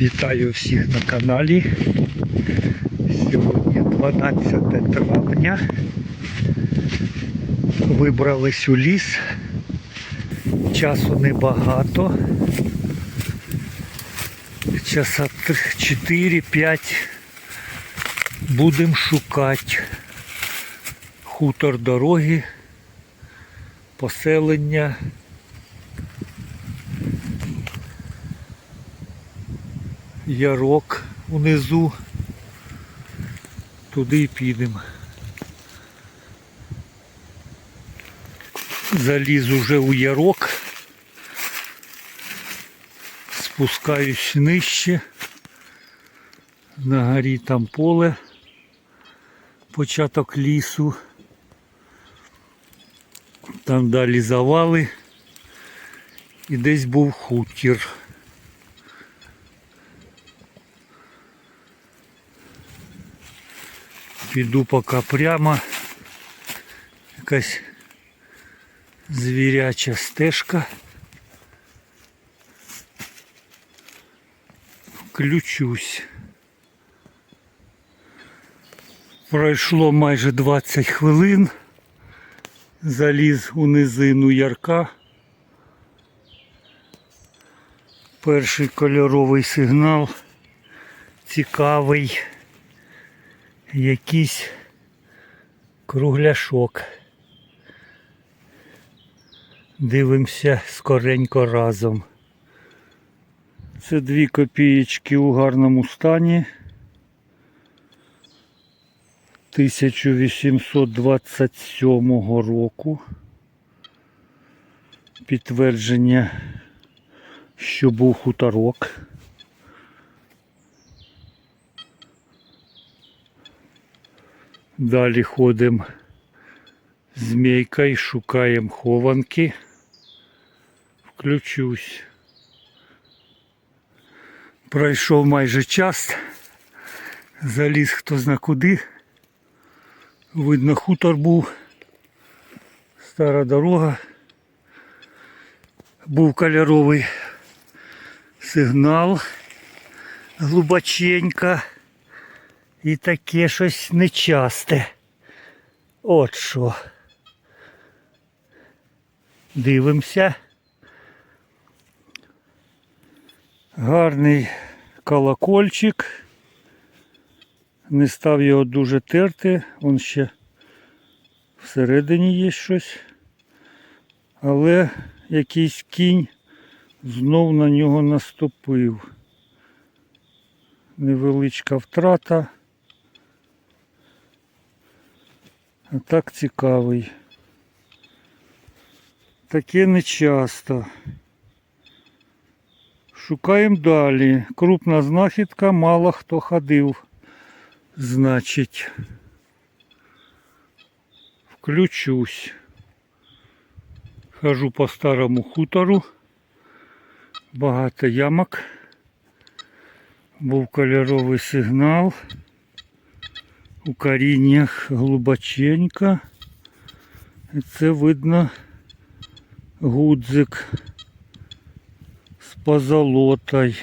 Вітаю всіх на каналі. Сьогодні 12 травня. Вибрались у ліс. Часу небагато. Часа 4-5 будемо шукати хутор дороги, поселення. Ярок унизу. Туди і підемо. Заліз уже у ярок. Спускаюсь нижче. На горі там поле, початок лісу. Там далі завали. І десь був хутір. Піду поки прямо. Якась звіряча стежка. Включусь. Пройшло майже 20 хвилин. Заліз у низину ярка. Перший кольоровий сигнал цікавий якийсь кругляшок. Дивимося скоренько разом. Це дві копієчки у гарному стані. 1827 року. Підтвердження, що був хуторок. Далі ходимо змійкою, шукаємо хованки. Включусь. Пройшов майже час. Заліз хто зна куди. Видно, хутор був. Стара дорога. Був кольоровий сигнал глибоченько. І таке щось нечасте. От що. Дивимося. Гарний колокольчик. Не став його дуже терти, он ще всередині є щось. Але якийсь кінь знов на нього наступив. Невеличка втрата. А так цікавий. Таке не часто. Шукаємо далі. Крупна знахідка, мало хто ходив. Значить, включусь. Хожу по старому хутору. Багато ямок. Був кольоровий сигнал. У коріннях глибоченько. І це видно гудзик з позолотою.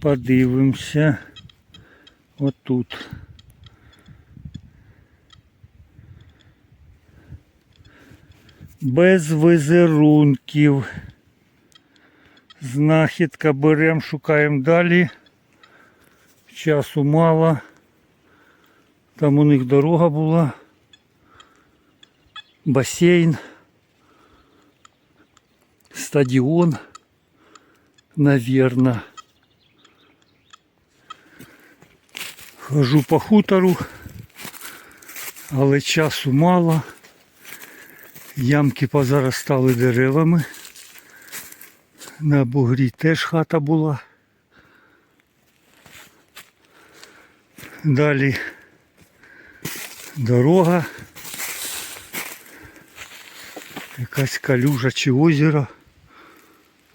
Подивимося отут. Без визерунків. Знахідка беремо, шукаємо далі. Часу мало. Там у них дорога була. Басейн. Стадіон. Наверно. Хожу по хутору, але часу мало. Ямки позаростали деревами. На бугрі теж хата була. Далі дорога. Якась калюжа чи озеро.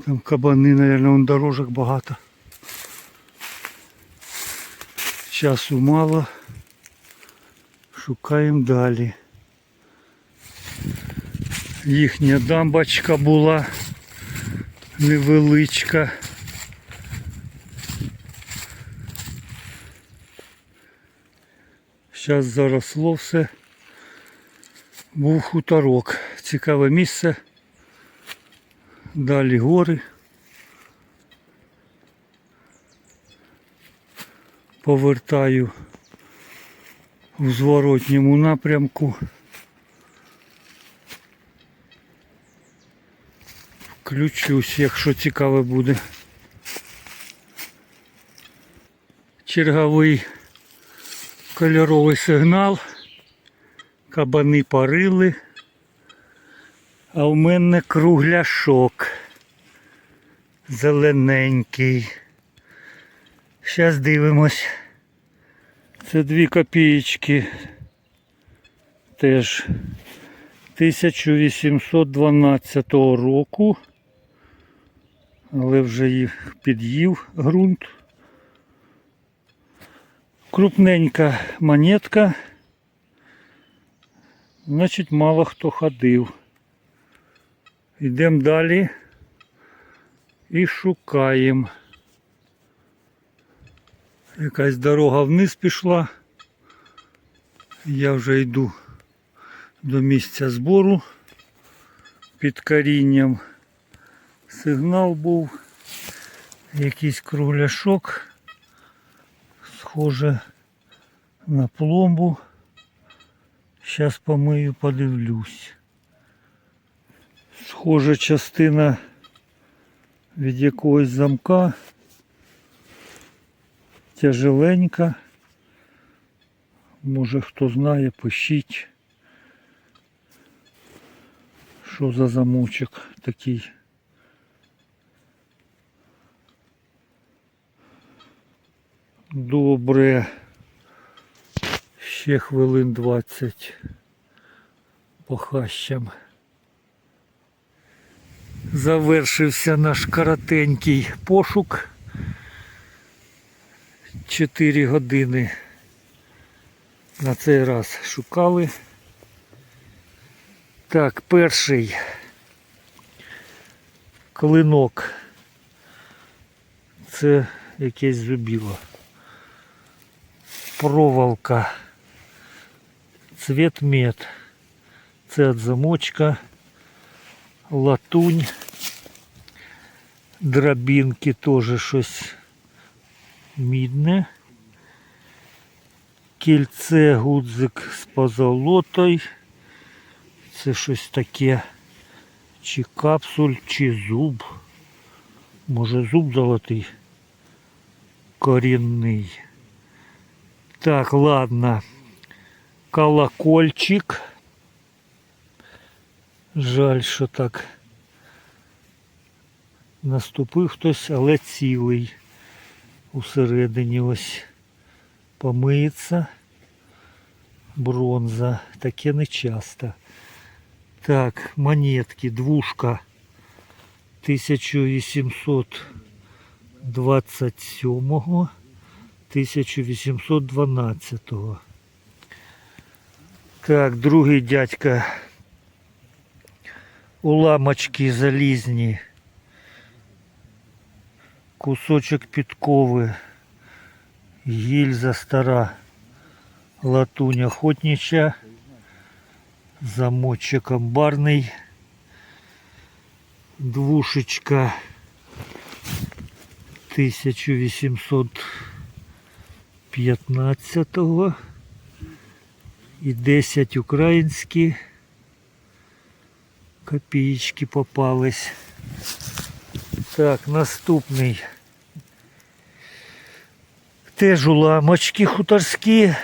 Там кабани, мабуть, вон дорожок багато. Часу мало. Шукаємо далі. Їхня дамбочка була. невеличка. Зараз заросло все. Був хуторок. Цікаве місце. Далі гори. Повертаю в зворотньому напрямку. Включусь, якщо цікаве буде. Черговий кольоровий сигнал. Кабани парили. А в мене кругляшок. Зелененький. Зараз дивимось. Це дві копієчки. Теж 1812 року. Але вже їх під'їв ґрунт. Крупненька монетка. Значить, мало хто ходив. Йдемо далі і шукаємо. Якась дорога вниз пішла. Я вже йду до місця збору під корінням. Сигнал був, якийсь кругляшок, схоже на пломбу. Зараз помию, подивлюсь. Схожа частина від якогось замка. Тяжеленька. Може хто знає, пишіть. Що за замочок такий? Добре. Ще хвилин 20 по хащам. Завершився наш коротенький пошук. 4 години на цей раз шукали. Так, перший клинок. Це якесь зубіло. Проволока. Цвет мед. Це от замочка. Латунь. Дробинки теж щось мідне. Кільце гудзик з позолотою. Це щось таке. Чи капсуль, чи зуб. Може зуб золотий. Корінний. Так, ладно. Колокольчик. Жаль, що так наступив хтось, але цілий. Усередині ось помиється. Бронза. Таке не часто. Так, монетки, двушка 1827 1812 Так, другий дядька. Уламочки залізні. Кусочок підкови. Гільза стара. Латунь охотнича. Замочек амбарний. Двушечка 1815 і 10 українські копієчки попались. Так, наступний. Теж уламочки хуторські,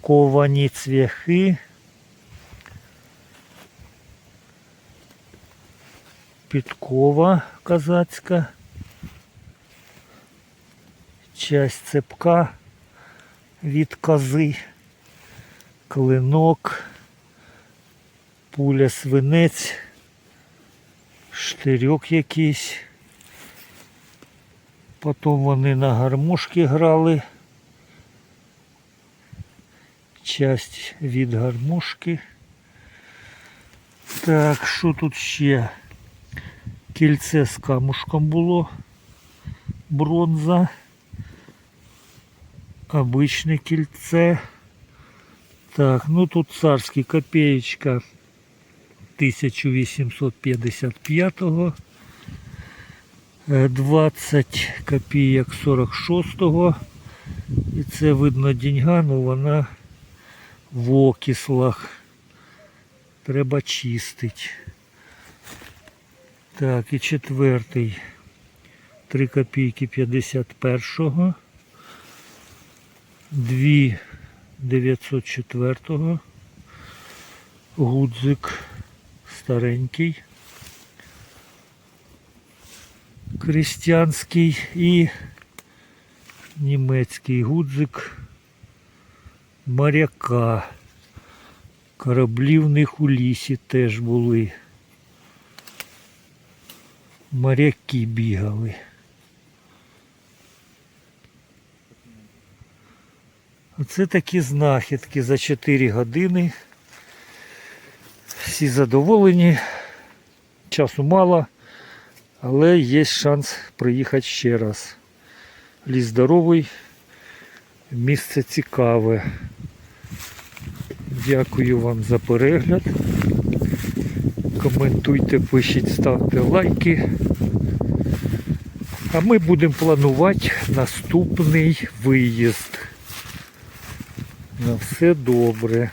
ковані цвяхи. Підкова казацька. Часть цепка від кози, клинок, пуля свинець, штирьок якийсь. Потім вони на гармошки грали. Часть від гармошки. Так, що тут ще? Кільце з камушком було. Бронза. Обичне кільце. Так, ну тут царський копеечка 1855-го. Е, 20 копійок 46-го. І це видно деньга, ну вона в окислах. Треба чистити. Так, і четвертий. 3 копійки 51-го. 2 904-го. Гудзик старенький. Крістянський і німецький гудзик моряка. Кораблі в них у лісі теж були. Моряки бігали. Оце такі знахідки за 4 години. Всі задоволені. Часу мало, але є шанс приїхати ще раз. Ліс здоровий, місце цікаве. Дякую вам за перегляд. Коментуйте, пишіть, ставте лайки. А ми будемо планувати наступний виїзд. На все добре.